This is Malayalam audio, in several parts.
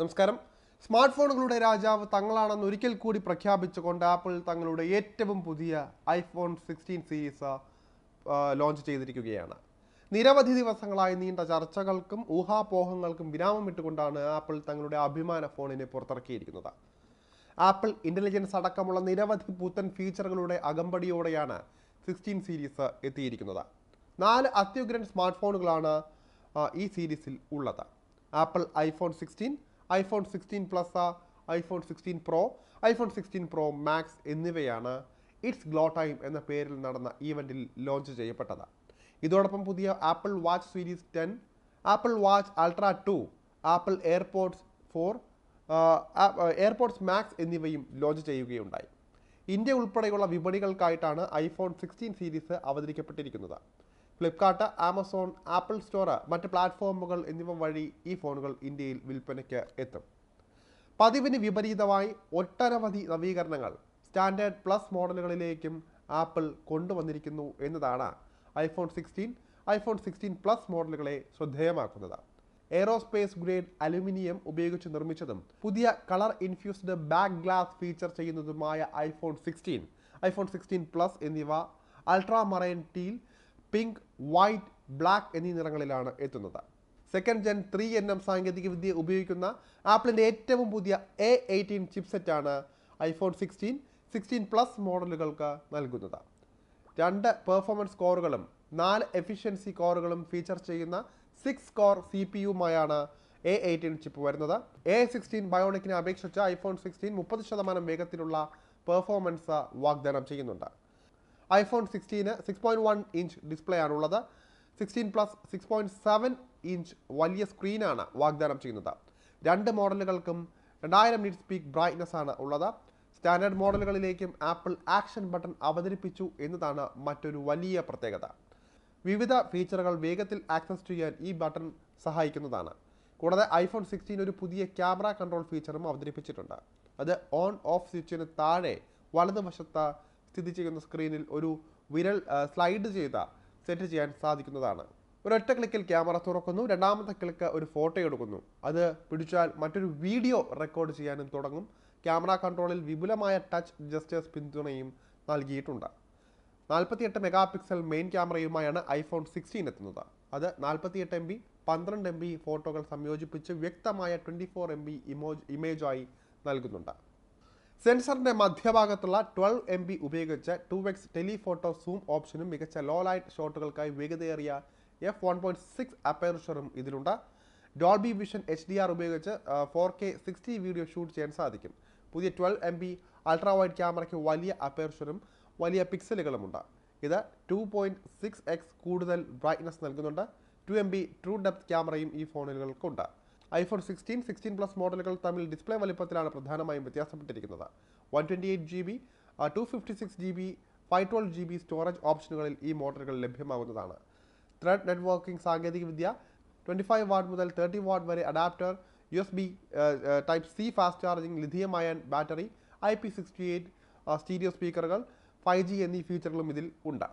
നമസ്കാരം. സ്മാർട്ട് ഫോണുകളുടെ രാജാവ് തങ്ങളാണെന്ന് ഒരിക്കൽ കൂടി പ്രഖ്യാപിച്ചുകൊണ്ട് ആപ്പിൾ തങ്ങളുടെ ഏറ്റവും പുതിയ ഐഫോൺ സിക്സ്റ്റീൻ സീരീസ് ലോഞ്ച് ചെയ്തിരിക്കുകയാണ്. നിരവധി ദിവസങ്ങളായി നീണ്ട ചർച്ചകൾക്കും ഊഹാപോഹങ്ങൾക്കും വിരാമം ഇട്ടുകൊണ്ടാണ് ആപ്പിൾ തങ്ങളുടെ അഭിമാന ഫോണിനെ പുറത്തിറക്കിയിരിക്കുന്നത്. ആപ്പിൾ ഇന്റലിജൻസ് അടക്കമുള്ള നിരവധി പുത്തൻ ഫീച്ചറുകളുടെ അകമ്പടിയോടെയാണ് സിക്സ്റ്റീൻ സീരീസ് എത്തിയിരിക്കുന്നത്. നാല് അത്യുഗ്രൻ സ്മാർട്ട് ഫോണുകളാണ് ഈ സീരീസിൽ ഉള്ളത്. Apple iPhone sixteen iPhone sixteen plus iPhone sixteen pro iPhone sixteen pro max എന്നിവയാണ് ഇറ്റ്സ് ഗ്ലോ ടൈം എന്ന പേരിൽ നടന്ന ഈവന്റിൽ ലോഞ്ച് ചെയ്യപ്പെട്ടത്. ഇതോടൊപ്പം പുതിയ Apple watch series ten Apple watch ultra two Apple AirPods four AirPods max എന്നിവയും ലോഞ്ച് ചെയ്യുകയുണ്ടായി. ഇന്ത്യ ഉൾപ്പെടെയുള്ള വിപണികൾക്കായിട്ടാണ് ഐഫോൺ സിക്സ്റ്റീൻ സീരീസ് അവതരിക്കപ്പെട്ടിരിക്കുന്നത്. ഫ്ലിപ്കാർട്ട് ആമസോൺ ആപ്പിൾ സ്റ്റോർ മറ്റ് പ്ലാറ്റ്ഫോമുകൾ എന്നിവ വഴി ഈ ഫോണുകൾ ഇന്ത്യയിൽ വിൽപ്പനയ്ക്ക് എത്തും. പതിവിന് വിപരീതമായി ഒട്ടനവധി നവീകരണങ്ങൾ സ്റ്റാൻഡേർഡ് പ്ലസ് മോഡലുകളിലേക്കും ആപ്പിൾ കൊണ്ടുവന്നിരിക്കുന്നു എന്നതാണ് iPhone sixteen iPhone sixteen plus മോഡലുകളെ ശ്രദ്ധേയമാക്കുന്നത്. എയറോസ്പേസ് ഗ്രേഡ് അലുമിനിയം ഉപയോഗിച്ച് നിർമ്മിച്ചതും പുതിയ colour infused back glass feature ചെയ്യുന്നതുമായ iPhone sixteen iPhone sixteen plus എന്നിവ ultra marine teal pink white black എന്നീ നിറങ്ങളിലാണ് എത്തുന്നത്. Second gen three N M സാങ്കേതികവിദ്യ ഉപയോഗിക്കുന്ന ആപ്പിളിന്റെ ഏറ്റവും പുതിയ എ എയ്റ്റീൻ ചിപ്സെറ്റാണ് ഐഫോൺ സിക്സ്റ്റീൻ സിക്സ്റ്റീൻ പ്ലസ് മോഡലുകൾക്ക് നൽകുന്നത്. രണ്ട് പെർഫോമൻസ് കോറുകളും നാല് എഫിഷ്യൻസി കോറുകളും ഫീച്ചർ ചെയ്യുന്ന സിക്സ് കോർ സി പി യുമായാണ് എ എയ്റ്റീൻ ചിപ്പ് വരുന്നത്. എ സിക്സ്റ്റീൻ ബയോണിക്കിനെ അപേക്ഷിച്ച് ഐഫോൺ സിക്സ്റ്റീൻ മുപ്പത് ശതമാനം വേഗത്തിലുള്ള പെർഫോമൻസ് വാഗ്ദാനം ചെയ്യുന്നുണ്ട്. IPhone sixteen six point one inch display ആണുള്ളത്. Sixteen plus six point seven inch വലിയ സ്ക്രീനാണ് വാഗ്ദാനം ചെയ്യുന്നത്. രണ്ട് മോഡലുകൾക്കും രണ്ടായിരം നിറ്റ് സ്പീക്ക് ബ്രൈറ്റ്നസ് ആണ് ഉള്ളത്. സ്റ്റാൻഡേർഡ് മോഡലുകളിലേക്കും ആപ്പിൾ ആക്ഷൻ ബട്ടൺ അവതരിപ്പിച്ചു എന്നതാണ് മറ്റൊരു വലിയ പ്രത്യേകത. വിവിധ ഫീച്ചറുകൾ വേഗത്തിൽ ആക്സസ് ചെയ്യാൻ ഈ ബട്ടൺ സഹായിക്കുന്നതാണ്. കൂടാതെ ഐഫോൺ സിക്സ്റ്റീൻ ഒരു പുതിയ ക്യാമറ കൺട്രോൾ ഫീച്ചറും അവതരിപ്പിച്ചിട്ടുണ്ട്. അത് ഓൺ ഓഫ് സ്വിച്ചിന് താഴെ വലതുവശത്ത് സ്ഥിതി ചെയ്യുന്ന സ്ക്രീനിൽ ഒരു വിരൽ സ്ലൈഡ് ചെയ്ത സെറ്റ് ചെയ്യാൻ സാധിക്കുന്നതാണ്. ഒരൊറ്റ ക്ലിക്കിൽ ക്യാമറ തുറക്കുന്നു. രണ്ടാമത്തെ ക്ലിക്ക് ഒരു ഫോട്ടോ എടുക്കുന്നു. അത് പിടിച്ചാൽ മറ്റൊരു വീഡിയോ റെക്കോർഡ് ചെയ്യാനും തുടങ്ങും. ക്യാമറ കൺട്രോളിൽ വിപുലമായ ടച്ച് ജസ്റ്റേഴ്സ് പിന്തുണയും നൽകിയിട്ടുണ്ട്. നാൽപ്പത്തിയെട്ട് മെഗാ പിക്സൽ മെയിൻ ക്യാമറയുമായാണ് ഐഫോൺ സിക്സ്റ്റീൻ എത്തുന്നത്. അത് നാൽപ്പത്തിയെട്ട് എം ബി പന്ത്രണ്ട് എം ബി ഫോട്ടോകൾ സംയോജിപ്പിച്ച് വ്യക്തമായ ട്വന്റി ഫോർ എം ബി ഇമോജ് ഇമേജായി നൽകുന്നുണ്ട്. സെൻസറിന്റെ മധ്യഭാഗത്തുള്ള ട്വൽവ് എം ബി ഉപയോഗിച്ച് ടു എക്സ് ടെലിഫോട്ടോ സൂം ഓപ്ഷനും മികച്ച ലോ ലൈറ്റ് ഷോട്ടുകൾക്കായി വേഗതയേറിയ എഫ് വൺ പോയിന്റ് സിക്സ് അപ്പേർച്ചറും ഇതിലുണ്ട്. Dolby vision H D R ഉപയോഗിച്ച് four K sixty video shoot ചെയ്യാൻ സാധിക്കും. പുതിയ twelve M B ultra wide ക്യാമറയ്ക്ക് വലിയ അപ്പേർച്ചറും വലിയ പിക്സലുകളുമുണ്ട് ഇത് ടു പോയിന്റ് സിക്സ് എക്സ് കൂടുതൽ ബ്രൈറ്റ്നസ് നൽകുന്നുണ്ട്. Two M B true depth ക്യാമറയും ഈ ഫോണുകൾക്കുണ്ട് ഐഫോൺ സിക്സ്റ്റീൻ സിക്സ്റ്റീൻ പ്ലസ് മോഡലുകൾ തമ്മിൽ ഡിസ്പ്ലേ വലിപ്പത്തിലാണ് പ്രധാനമായും വ്യത്യാസപ്പെട്ടിരിക്കുന്നത്. One twenty eight G B two fifty six G B five twelve G B storage ഓപ്ഷനുകളിൽ ഈ മോഡലുകൾ ലഭ്യമാകുന്നതാണ്. ത്രെഡ് നെറ്റ്വർക്കിംഗ് സാങ്കേതികവിദ്യ ട്വന്റി ഫൈവ് വാട്ട് മുതൽ തേർട്ടി വാട്ട് വരെ adapter U S B type C fast charging lithium ion battery I P sixty eight stereo സ്പീക്കറുകൾ five G എന്നീ ഫീച്ചറുകളും ഇതിൽ ഉണ്ട്.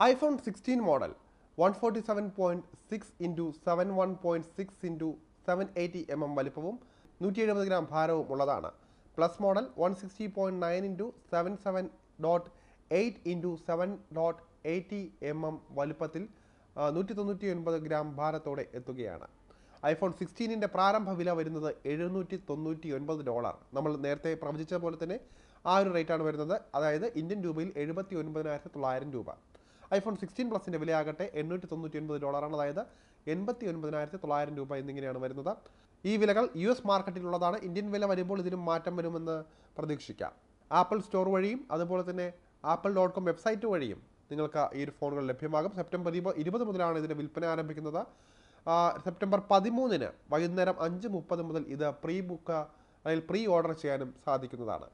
IPhone sixteen model one forty seven point six into seven one point six into seven eighty M M വലിപ്പവും നൂറ്റി എഴുപത് ഗ്രാം ഭാരവും ഉള്ളതാണ്. Plus model one sixty point nine into seven seven dot eight into seven dot eighty M M വലിപ്പത്തിൽ നൂറ്റി തൊണ്ണൂറ്റി ഒൻപത് ഗ്രാം ഭാരത്തോടെ എത്തുകയാണ്. ഐഫോൺ സിക്സ്റ്റീനിന്റെ പ്രാരംഭ വില വരുന്നത് എഴുന്നൂറ്റി തൊണ്ണൂറ്റി ഒൻപത് ഡോളർ നമ്മൾ നേരത്തെ പ്രവചിച്ച പോലെ തന്നെ ആ ഒരു റേറ്റാണ് വരുന്നത്. അതായത് ഇന്ത്യൻ രൂപയിൽ എഴുപത്തി ഒൻപതിനായിരത്തി തൊള്ളായിരം രൂപ. ഐഫോൺ സിക്സ്റ്റീൻ പ്ലസിന്റെ വിലയാകട്ടെ എണ്ണൂറ്റി തൊണ്ണൂറ്റി ഒൻപത് ഡോളറാണ് അതായത് എൺപത്തി ഒൻപതിനായിരത്തി തൊള്ളായിരം രൂപ എന്നിങ്ങനെയാണ് വരുന്നത്. ഈ വിലകൾ യു എസ് മാർക്കറ്റിലുള്ളതാണ്. ഇന്ത്യൻ വില വരുമ്പോൾ ഇതിനും മാറ്റം വരുമെന്ന് പ്രതീക്ഷിക്കാം. ആപ്പിൾ സ്റ്റോർ വഴിയും അതുപോലെ തന്നെ ആപ്പിൾ ഡോട്ട് കോം വെബ്സൈറ്റ് വഴിയും നിങ്ങൾക്ക് ഈ ഒരു ഫോണുകൾ ലഭ്യമാകും. സെപ്റ്റംബർ ഇരുപ- ഇരുപത് മുതലാണ് ഇതിന്റെ വിൽപ്പന ആരംഭിക്കുന്നത്. സെപ്റ്റംബർ പതിമൂന്നിന് വൈകുന്നേരം അഞ്ച് മുപ്പത് മുതൽ ഇത് പ്രീ ബുക്ക് അല്ലെങ്കിൽ പ്രീ ഓർഡർ ചെയ്യാനും സാധിക്കുന്നതാണ്.